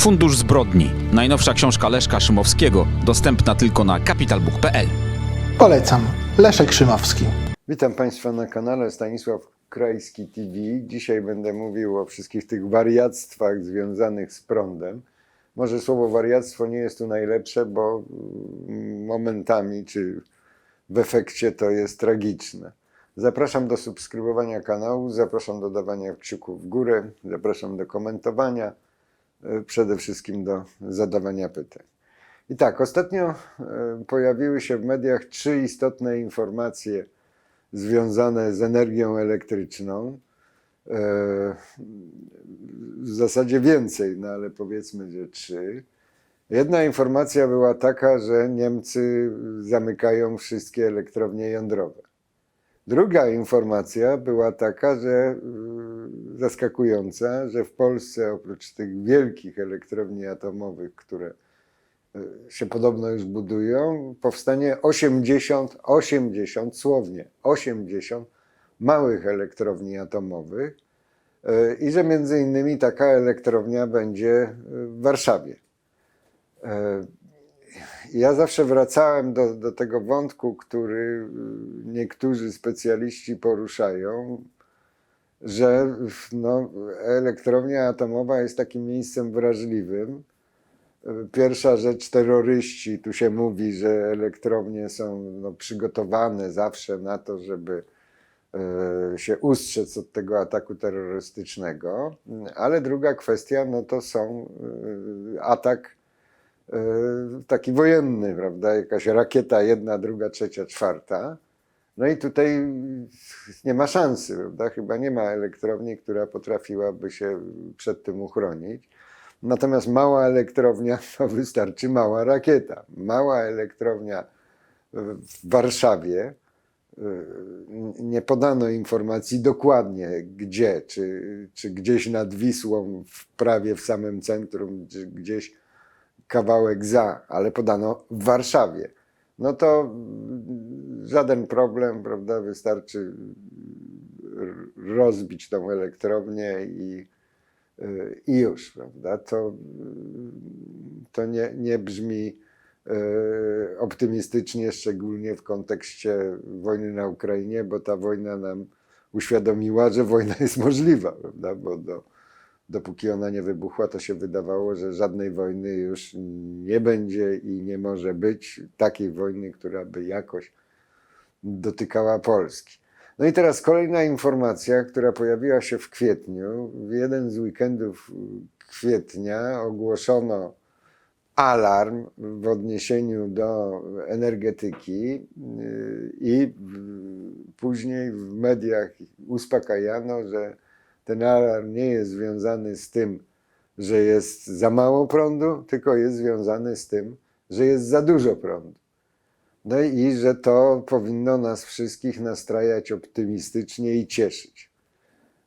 Fundusz Zbrodni. Najnowsza książka Leszka Szymowskiego, dostępna tylko na capitalbook.pl. Polecam. Leszek Szymowski. Witam Państwa na kanale Stanisław Krajski TV. Dzisiaj będę mówił o wszystkich tych wariactwach związanych z prądem. Może słowo wariactwo nie jest tu najlepsze, bo mm, momentami czy w efekcie to jest tragiczne. Zapraszam do subskrybowania kanału, zapraszam do dawania kciuków w górę, zapraszam do komentowania, przede wszystkim do zadawania pytań. I tak, ostatnio e, pojawiły się w mediach trzy istotne informacje związane z energią elektryczną. E, W zasadzie więcej, no ale powiedzmy, że trzy. Jedna informacja była taka, że Niemcy zamykają wszystkie elektrownie jądrowe. Druga informacja była taka, że y, zaskakująca, że w Polsce oprócz tych wielkich elektrowni atomowych, które y, się podobno już budują, powstanie 80, 80, słownie 80 małych elektrowni atomowych y, i że między innymi taka elektrownia będzie w Warszawie. Ja zawsze wracałem do, do tego wątku, który y, niektórzy specjaliści poruszają, że no, elektrownia atomowa jest takim miejscem wrażliwym. Pierwsza rzecz, terroryści, tu się mówi, że elektrownie są no, przygotowane zawsze na to, żeby e, się ustrzec od tego ataku terrorystycznego. Ale druga kwestia, no to są e, atak taki wojenny, prawda? Jakaś rakieta jedna, druga, trzecia, czwarta. No i tutaj nie ma szansy, prawda? Chyba nie ma elektrowni, która potrafiłaby się przed tym uchronić. Natomiast mała elektrownia to wystarczy mała rakieta. Mała elektrownia w Warszawie. y, Nie podano informacji dokładnie gdzie, czy, czy gdzieś nad Wisłą, prawie w samym centrum, czy gdzieś kawałek za, ale podano w Warszawie. No to żaden problem, prawda? Wystarczy rozbić tą elektrownię i, i już, prawda? To, to nie, nie brzmi y, optymistycznie, szczególnie w kontekście wojny na Ukrainie, bo ta wojna nam uświadomiła, że wojna jest możliwa, prawda? Bo do, dopóki ona nie wybuchła, to się wydawało, że żadnej wojny już nie będzie i nie może być takiej wojny, która by jakoś dotykała Polski. No i teraz kolejna informacja, która pojawiła się w kwietniu. W jeden z weekendów kwietnia ogłoszono alarm w odniesieniu do energetyki yy, i później w mediach uspokajano, że ten alarm nie jest związany z tym, że jest za mało prądu, tylko jest związany z tym, że jest za dużo prądu. No i że to powinno nas wszystkich nastrajać optymistycznie i cieszyć.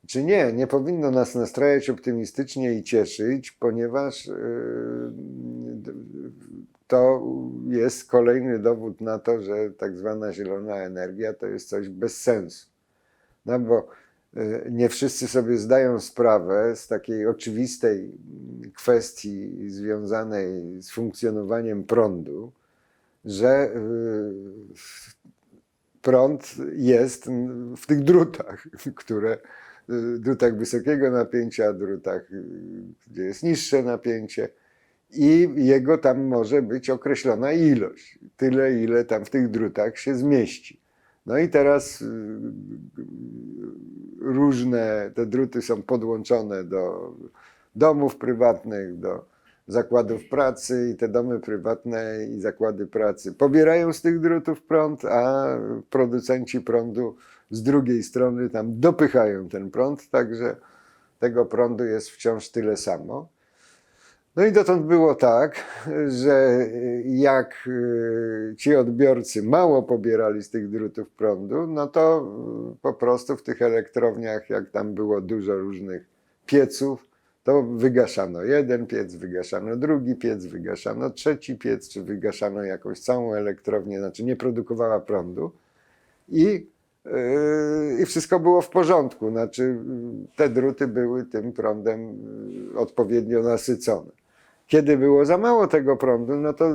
Czy nie, nie powinno nas nastrajać optymistycznie i cieszyć, ponieważ yy, to jest kolejny dowód na to, że tak zwana zielona energia to jest coś bez sensu. No bo nie wszyscy sobie zdają sprawę z takiej oczywistej kwestii związanej z funkcjonowaniem prądu, że y, prąd jest w tych drutach, które y, drutach wysokiego napięcia, drutach, gdzie jest niższe napięcie i jego tam może być określona ilość, tyle ile tam w tych drutach się zmieści. No i teraz y, różne te druty są podłączone do domów prywatnych, do zakładów pracy i te domy prywatne i zakłady pracy pobierają z tych drutów prąd, a producenci prądu z drugiej strony tam dopychają ten prąd, także tego prądu jest wciąż tyle samo. No i dotąd było tak, że jak y, ci odbiorcy mało pobierali z tych drutów prądu, no to y, po prostu w tych elektrowniach, jak tam było dużo różnych pieców, to wygaszano jeden piec, wygaszano drugi piec, wygaszano trzeci piec, czy wygaszano jakąś całą elektrownię, znaczy nie produkowała prądu i, i wszystko było w porządku, znaczy te druty były tym prądem odpowiednio nasycone. Kiedy było za mało tego prądu, no to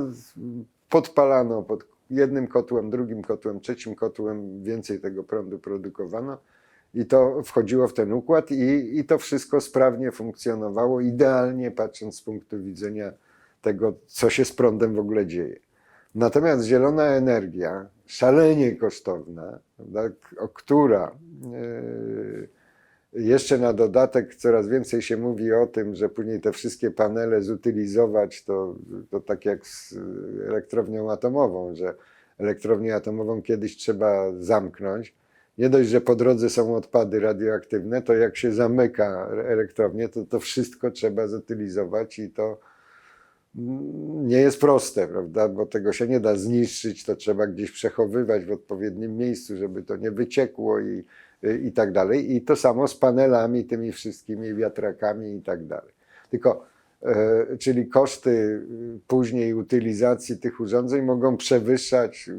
podpalano pod jednym kotłem, drugim kotłem, trzecim kotłem, więcej tego prądu produkowano i to wchodziło w ten układ i, i to wszystko sprawnie funkcjonowało, idealnie patrząc z punktu widzenia tego, co się z prądem w ogóle dzieje. Natomiast zielona energia, szalenie kosztowna, prawda, o która e, jeszcze na dodatek coraz więcej się mówi o tym, że później te wszystkie panele zutylizować, to, to tak jak z elektrownią atomową, że elektrownię atomową kiedyś trzeba zamknąć. Nie dość, że po drodze są odpady radioaktywne, to jak się zamyka elektrownię, to to wszystko trzeba zutylizować i to mm, nie jest proste, prawda? Bo tego się nie da zniszczyć, to trzeba gdzieś przechowywać w odpowiednim miejscu, żeby to nie wyciekło i, i tak dalej. I to samo z panelami, tymi wszystkimi wiatrakami i tak dalej. Tylko, e, czyli koszty y, później utylizacji tych urządzeń mogą przewyższać y,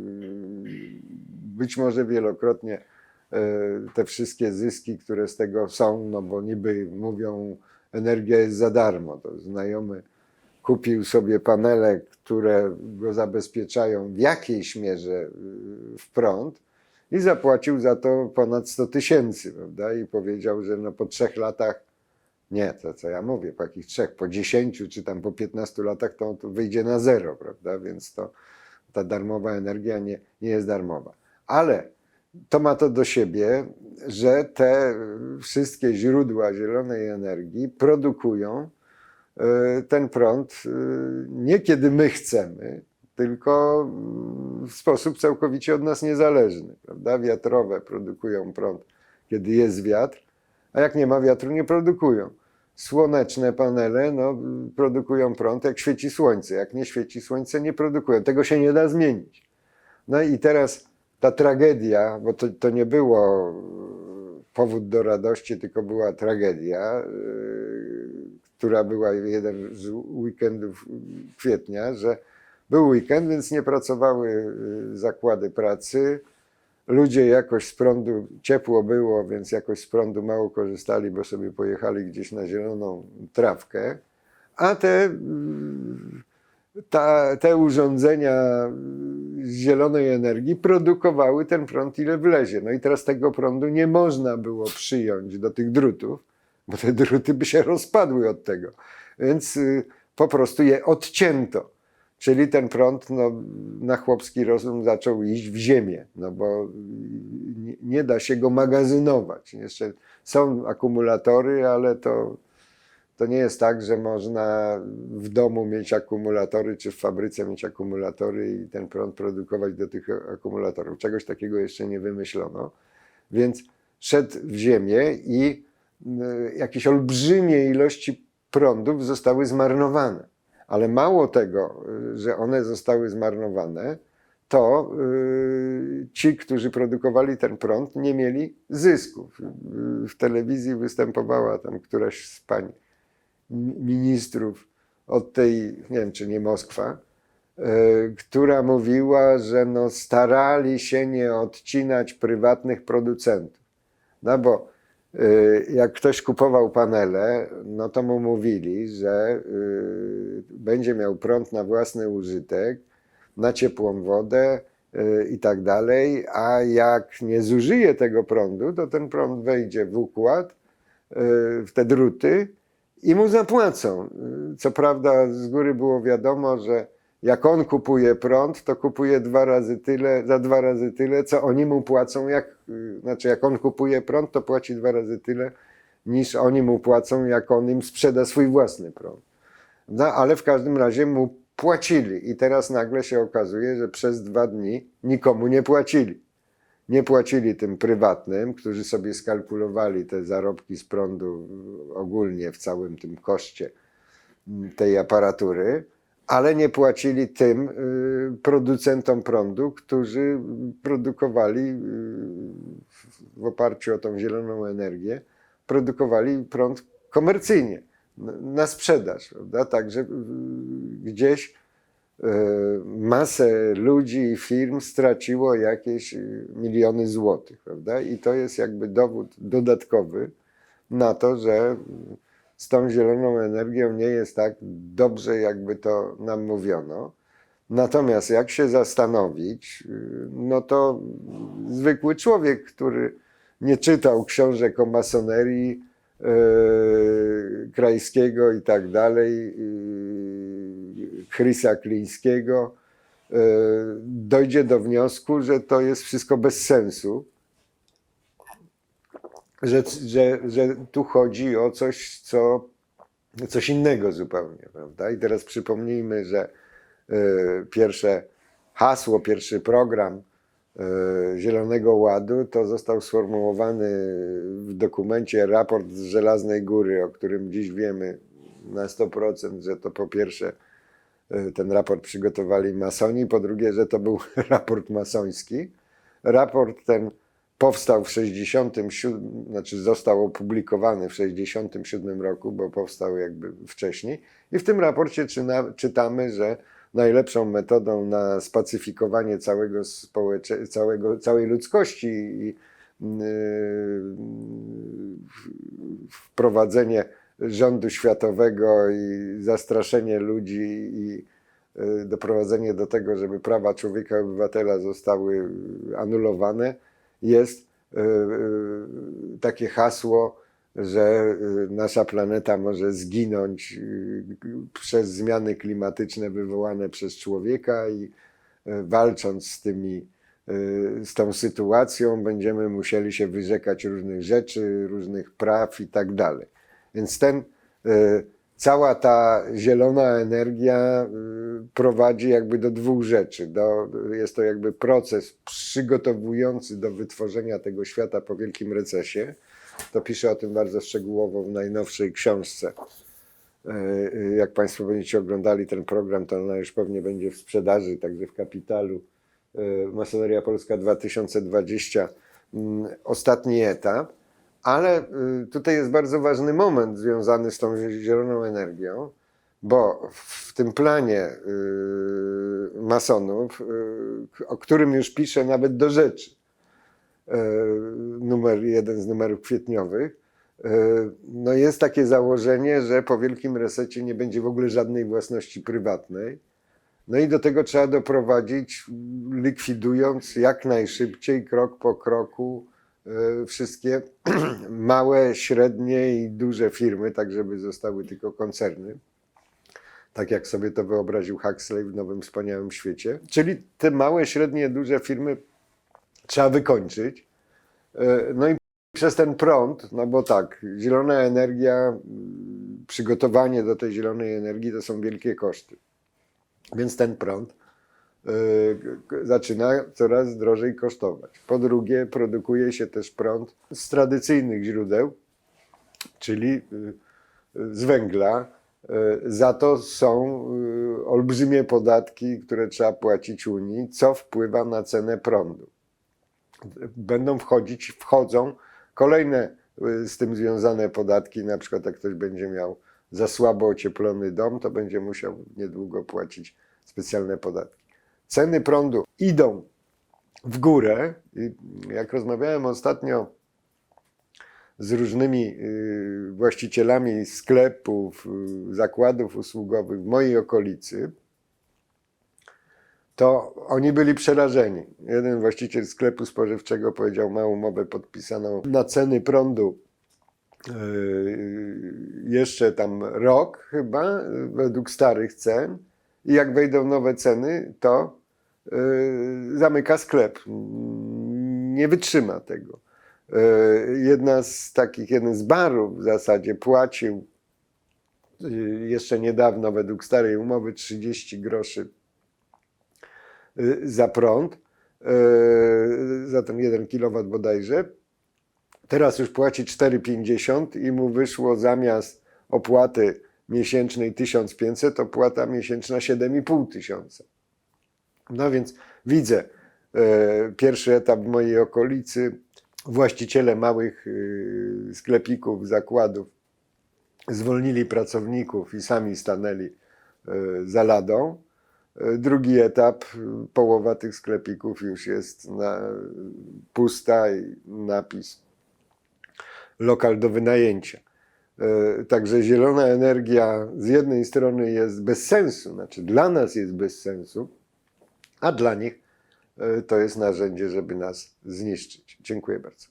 być może wielokrotnie e, te wszystkie zyski, które z tego są, no bo niby mówią, energia jest za darmo. To znajomy kupił sobie panele, które go zabezpieczają w jakiejś mierze y, w prąd i zapłacił za to ponad 100 tysięcy, prawda? I powiedział, że no po trzech latach, nie, to co ja mówię, po jakich trzech, po 10 czy tam po 15 latach to, to wyjdzie na zero, prawda? Więc to ta darmowa energia nie, nie jest darmowa. Ale to ma to do siebie, że te wszystkie źródła zielonej energii produkują e, ten prąd e, nie kiedy my chcemy, tylko mm, w sposób całkowicie od nas niezależny. Prawda? Wiatrowe produkują prąd, kiedy jest wiatr, a jak nie ma wiatru, nie produkują. Słoneczne panele no, produkują prąd, jak świeci słońce. Jak nie świeci słońce, nie produkują. Tego się nie da zmienić. No i teraz ta tragedia, bo to, to nie było e, powód do radości, tylko była tragedia, yy, która była jeden z weekendów kwietnia, że był weekend, więc nie pracowały yy, zakłady pracy. Ludzie jakoś z prądu, ciepło było, więc jakoś z prądu mało korzystali, bo sobie pojechali gdzieś na zieloną trawkę. A te, yy, ta, te urządzenia z zielonej energii produkowały ten prąd, ile wlezie. No i teraz tego prądu nie można było przyjąć do tych drutów, bo te druty by się rozpadły od tego. Więc y, po prostu je odcięto. Czyli ten prąd no, na chłopski rozum zaczął iść w ziemię, no bo nie, nie da się go magazynować. Jeszcze są akumulatory, ale to, to nie jest tak, że można w domu mieć akumulatory, czy w fabryce mieć akumulatory i ten prąd produkować do tych akumulatorów. Czegoś takiego jeszcze nie wymyślono. Więc szedł w ziemię i y, jakieś olbrzymie ilości prądów zostały zmarnowane. Ale mało tego, y, że one zostały zmarnowane, to y, ci, którzy produkowali ten prąd, nie mieli zysków. Y, W telewizji występowała tam któraś z pań mi- ministrów od tej, nie wiem czy nie Moskwa, która mówiła, że no starali się nie odcinać prywatnych producentów. No bo jak ktoś kupował panele, no to mu mówili, że y, będzie miał prąd na własny użytek, na ciepłą wodę y, i tak dalej, a jak nie zużyje tego prądu, to ten prąd wejdzie w układ, y, w te druty i mu zapłacą. Y, Co prawda z góry było wiadomo, że jak on kupuje prąd, to kupuje dwa razy tyle, za dwa razy tyle, co oni mu płacą, jak, y, znaczy jak on kupuje prąd, to płaci dwa razy tyle, niż oni mu płacą, jak on im sprzeda swój własny prąd. No ale w każdym razie mu płacili i teraz nagle się okazuje, że przez dwa dni nikomu nie płacili. Nie płacili tym prywatnym, którzy sobie skalkulowali te zarobki z prądu y, ogólnie w całym tym koszcie mm, tej aparatury, ale nie płacili tym y, producentom prądu, którzy produkowali y, w- oparciu o tą zieloną energię, produkowali prąd komercyjnie, na sprzedaż. Prawda? Także y, gdzieś masę ludzi i firm straciło jakieś miliony złotych. Prawda? I to jest jakby dowód dodatkowy na to, że z tą zieloną energią nie jest tak dobrze, jakby to nam mówiono. Natomiast jak się zastanowić, y, no to zwykły człowiek, który nie czytał książek o masonerii yy, Krajskiego i tak dalej, yy, Chrisa Klińskiego, yy, dojdzie do wniosku, że to jest wszystko bez sensu, że, że, że tu chodzi o coś, co, coś innego zupełnie, prawda? I teraz przypomnijmy, że y, pierwsze hasło, pierwszy program y, Zielonego Ładu to został sformułowany w dokumencie raport z Żelaznej Góry, o którym dziś wiemy na 100%, że to po pierwsze y, ten raport przygotowali masoni, po drugie, że to był raport masoński. Raport ten powstał w 67, znaczy został opublikowany w 67 roku, bo powstał jakby wcześniej. I w tym raporcie czyna, czytamy, że najlepszą metodą na spacyfikowanie całego społecze, całego, całej ludzkości i yy, wprowadzenie rządu światowego i zastraszenie ludzi i yy, doprowadzenie do tego, żeby prawa człowieka i obywatela zostały anulowane, jest y, y, takie hasło, że y, nasza planeta może zginąć przez zmiany klimatyczne wywołane przez człowieka i walcząc z tymi, z tą sytuacją będziemy musieli się wyrzekać różnych rzeczy, różnych praw i tak dalej. Więc ten, cała ta zielona energia y, prowadzi jakby do dwóch rzeczy. Do, jest to jakby proces przygotowujący do wytworzenia tego świata po wielkim recesie. To pisze o tym bardzo szczegółowo w najnowszej książce. Y, y, Jak Państwo będziecie oglądali ten program, to ona już pewnie będzie w sprzedaży, także w kapitalu. Masoneria Polska 2020, mm, ostatni etap. Ale y, tutaj jest bardzo ważny moment związany z tą zieloną energią, bo w tym planie y, masonów, y, o którym już piszę nawet do rzeczy, numer jeden z numerów kwietniowych, no jest takie założenie, że po wielkim resecie nie będzie w ogóle żadnej własności prywatnej. No i do tego trzeba doprowadzić, likwidując jak najszybciej, krok po kroku, wszystkie małe, średnie i duże firmy, tak żeby zostały tylko koncerny. Tak jak sobie to wyobraził Huxley w Nowym Wspaniałym Świecie. Czyli te małe, średnie, duże firmy trzeba wykończyć. Y, No i przez ten prąd, no bo tak, zielona energia, mm, przygotowanie do tej zielonej energii to są wielkie koszty. Więc ten prąd y, zaczyna coraz drożej kosztować. Po drugie, produkuje się też prąd z tradycyjnych źródeł, czyli y, y, z węgla. Y, Za to są y, olbrzymie podatki, które trzeba płacić Unii, co wpływa na cenę prądu. Będą wchodzić, wchodzą kolejne y, z tym związane podatki, na przykład jak ktoś będzie miał za słabo ocieplony dom, to będzie musiał niedługo płacić specjalne podatki. Ceny prądu idą w górę. Jak rozmawiałem ostatnio z różnymi y, właścicielami sklepów, y, zakładów usługowych w mojej okolicy, to oni byli przerażeni. Jeden właściciel sklepu spożywczego powiedział, ma umowę podpisaną na ceny prądu yy, jeszcze tam rok chyba, według starych cen. I jak wejdą nowe ceny, to zamyka sklep. Nie wytrzyma tego. Yy, Jedna z takich, jeden z barów w zasadzie płacił yy, jeszcze niedawno według starej umowy 30 groszy y, za prąd, y, za ten 1 kW bodajże. Teraz już płaci 4,50 i mu wyszło zamiast opłaty miesięcznej 1500, opłata miesięczna 7,5 tysiąca. No więc widzę e, pierwszy etap w mojej okolicy. Właściciele małych y, sklepików, zakładów zwolnili pracowników i sami stanęli e, za ladą. E, Drugi etap, połowa tych sklepików już jest na, pusta i napis lokal do wynajęcia. E, Także zielona energia z jednej strony jest bez sensu, znaczy dla nas jest bez sensu, a dla nich e, to jest narzędzie, żeby nas zniszczyć. Dziękuję bardzo.